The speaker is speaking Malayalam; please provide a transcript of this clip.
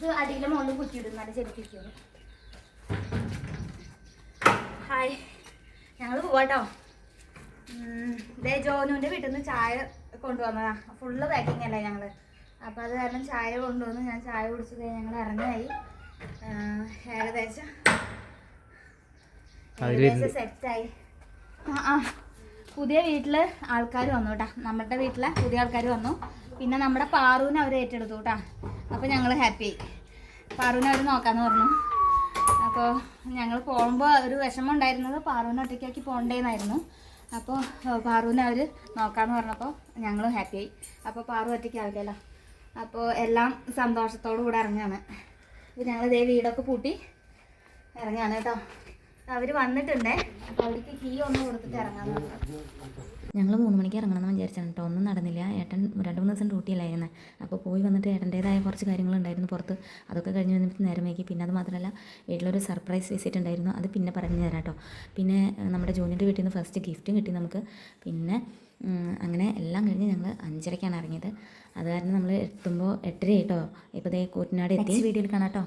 ഇത് അടിയിലെ മുകളിൽ കുത്തിയിടും. നല്ല ചെരുപ്പിക്കുള്ളൂ ഹായ്. ഞങ്ങൾ പോവാട്ടോ ഇതേ ജോനുവിന്റെ വീട്ടിൽ നിന്ന് ചായ കൊണ്ടുവന്നതാ. ഫുള്ള് പാക്കിംഗ് അല്ലേ ഞങ്ങൾ അപ്പോൾ അത് കാരണം ചായ കൊണ്ടുവന്ന് ഞാൻ ചായ കുടിച്ചത് ഞങ്ങൾ ഇറങ്ങിയായി ഏകദേശം സെറ്റായി. ആ ആ. പുതിയ വീട്ടിൽ ആൾക്കാർ വന്നു കേട്ടാ നമ്മുടെ വീട്ടിലെ പുതിയ ആൾക്കാർ വന്നു. പിന്നെ നമ്മുടെ പാറുവിനെ അവർ ഏറ്റെടുത്തു കേട്ടാ. അപ്പോൾ ഞങ്ങൾ ഹാപ്പി പാറുവിനെ അവർ നോക്കാമെന്ന് പറഞ്ഞു. അപ്പോൾ ഞങ്ങൾ പോകുമ്പോൾ ഒരു വിഷമം ഉണ്ടായിരുന്നത് പാറുവിനെ ഒറ്റയ്ക്കാക്കി പോകണ്ടേന്നായിരുന്നു. അപ്പോൾ പാറുവിനെ അവർ നോക്കാമെന്ന് പറഞ്ഞപ്പോൾ ഞങ്ങൾ ഹാപ്പിയായി അപ്പോൾ പാറു ഒറ്റയ്ക്കാവില്ലല്ലോ. അപ്പോൾ എല്ലാം സന്തോഷത്തോടു കൂടെ ഇറങ്ങാണ്. അപ്പോൾ ഞങ്ങൾ ഇതേ വീടൊക്കെ പൂട്ടി ഇറങ്ങാണ് കേട്ടോ. അവർ വന്നിട്ടുണ്ടേ. അപ്പോൾ അവർക്ക് കീ ഒന്ന് കൊടുത്തിട്ട് ഇറങ്ങാമെന്ന് പറഞ്ഞു. ഞങ്ങൾ മൂന്ന് മണിക്ക് ഇറങ്ങണമെന്ന് വിചാരിച്ചാണ് കേട്ടോ. ഒന്നും നടന്നില്ല. ഏട്ടൻ രണ്ട് മൂന്ന് ദിവസം ഡ്യൂട്ടിയിലായിരുന്നു അപ്പോൾ പോയി വന്നിട്ട് ഏട്ടന്റേതായ കുറച്ച് കാര്യങ്ങളുണ്ടായിരുന്നു പുറത്ത്. അതൊക്കെ കഴിഞ്ഞ് വന്നിട്ട് നേരം വൈകി പിന്നെ അത് മാത്രമല്ല വീട്ടിലൊരു സർപ്രൈസ് വിസിറ്റ് ഉണ്ടായിരുന്നു. അത് പിന്നെ പറഞ്ഞു തരാം കേട്ടോ. പിന്നെ നമ്മുടെ ജൂനിയന്റെ വീട്ടിൽ നിന്ന് ഫസ്റ്റ് ഗിഫ്റ്റും കിട്ടി നമുക്ക്. പിന്നെ അങ്ങനെ എല്ലാം കഴിഞ്ഞ് ഞങ്ങൾ അഞ്ചരയ്ക്കാണ് ഇറങ്ങിയത്. അത് കാരണം നമ്മൾ എത്തുമ്പോൾ എട്ടര കേട്ടോ. ഇപ്പോൾ ദേ കൂറ്റനാട് എത്തി. വീഡിയോയിൽ കാണാം കേട്ടോ.